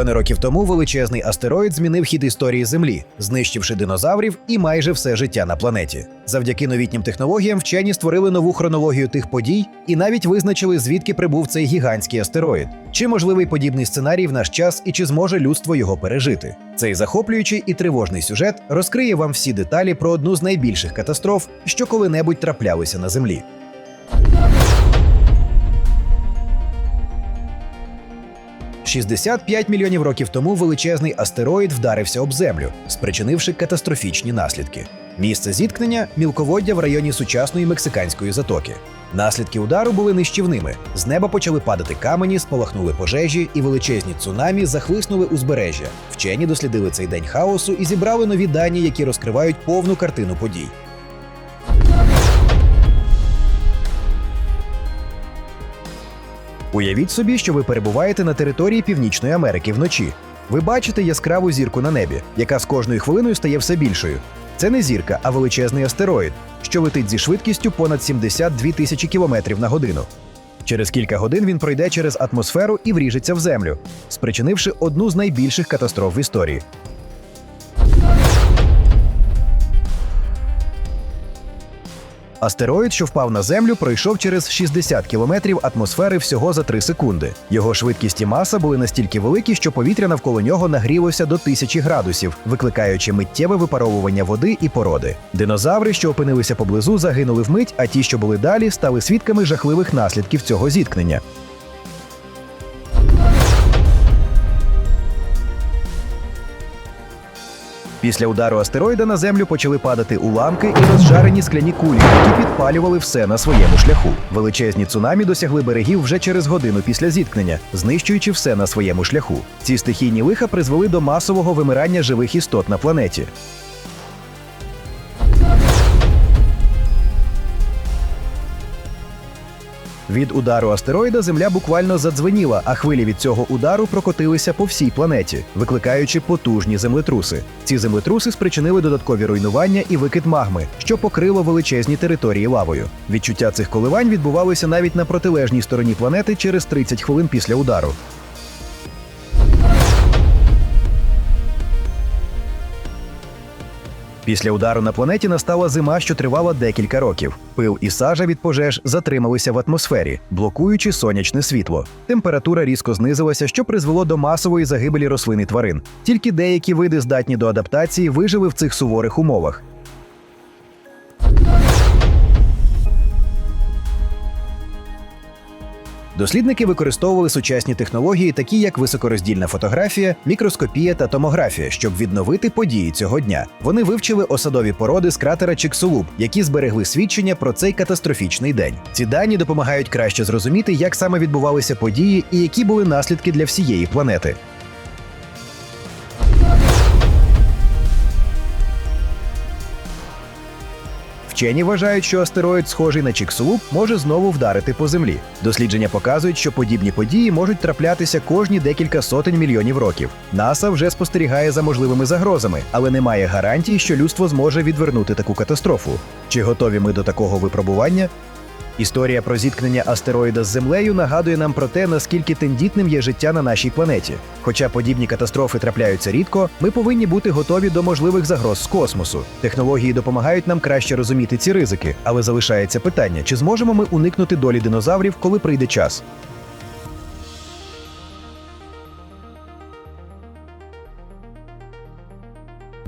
Мільйони років тому величезний астероїд змінив хід історії Землі, знищивши динозаврів і майже все життя на планеті. Завдяки новітнім технологіям вчені створили нову хронологію тих подій і навіть визначили, звідки прибув цей гігантський астероїд. Чи можливий подібний сценарій в наш час і чи зможе людство його пережити? Цей захоплюючий і тривожний сюжет розкриє вам всі деталі про одну з найбільших катастроф, що коли-небудь траплялися на Землі. «65 мільйонів років тому величезний астероїд вдарився об землю, спричинивши катастрофічні наслідки. Місце зіткнення мілководдя в районі сучасної мексиканської затоки. Наслідки удару були нищівними. З неба почали падати камені, спалахнули пожежі, і величезні цунамі захлиснули узбережжя. Вчені дослідили цей день хаосу і зібрали нові дані, які розкривають повну картину подій. Уявіть собі, що ви перебуваєте на території Північної Америки вночі. Ви бачите яскраву зірку на небі, яка з кожною хвилиною стає все більшою. Це не зірка, а величезний астероїд, що летить зі швидкістю понад 72 тисячі кілометрів на годину. Через кілька годин він пройде через атмосферу і вріжеться в землю, спричинивши одну з найбільших катастроф в історії. Астероїд, що впав на землю, пройшов через 60 кілометрів атмосфери всього за 3 секунди. Його швидкість і маса були настільки великі, що повітря навколо нього нагрілося до тисячі градусів, викликаючи миттєве випаровування води і породи. Динозаври, що опинилися поблизу, загинули вмить, а ті, що були далі, стали свідками жахливих наслідків цього зіткнення. Після удару астероїда на землю почали падати уламки і розжарені скляні кулі, які підпалювали все на своєму шляху. Величезні цунамі досягли берегів вже через годину після зіткнення, знищуючи все на своєму шляху. Ці стихійні лиха призвели до масового вимирання живих істот на планеті. Від удару астероїда Земля буквально задзвеніла, а хвилі від цього удару прокотилися по всій планеті, викликаючи потужні землетруси. Ці землетруси спричинили додаткові руйнування і викид магми, що покрило величезні території лавою. Відчуття цих коливань відбувалися навіть на протилежній стороні планети через 30 хвилин після удару. Після удару на планеті настала зима, що тривала декілька років. Пил і сажа від пожеж затрималися в атмосфері, блокуючи сонячне світло. Температура різко знизилася, що призвело до масової загибелі рослин і тварин. Тільки деякі види, здатні до адаптації, вижили в цих суворих умовах. Дослідники використовували сучасні технології, такі як високороздільна фотографія, мікроскопія та томографія, щоб відновити події цього дня. Вони вивчили осадові породи з кратера Чиксулуб, які зберегли свідчення про цей катастрофічний день. Ці дані допомагають краще зрозуміти, як саме відбувалися події і які були наслідки для всієї планети. Вчені вважають, що астероїд, схожий на Чіксулуп, може знову вдарити по землі. Дослідження показують, що подібні події можуть траплятися кожні декілька сотень мільйонів років. НАСА вже спостерігає за можливими загрозами, але немає гарантій, що людство зможе відвернути таку катастрофу. Чи готові ми до такого випробування? Історія про зіткнення астероїда з землею нагадує нам про те, наскільки тендітним є життя на нашій планеті. Хоча подібні катастрофи трапляються рідко, ми повинні бути готові до можливих загроз з космосу. Технології допомагають нам краще розуміти ці ризики, але залишається питання: чи зможемо ми уникнути долі динозаврів, коли прийде час?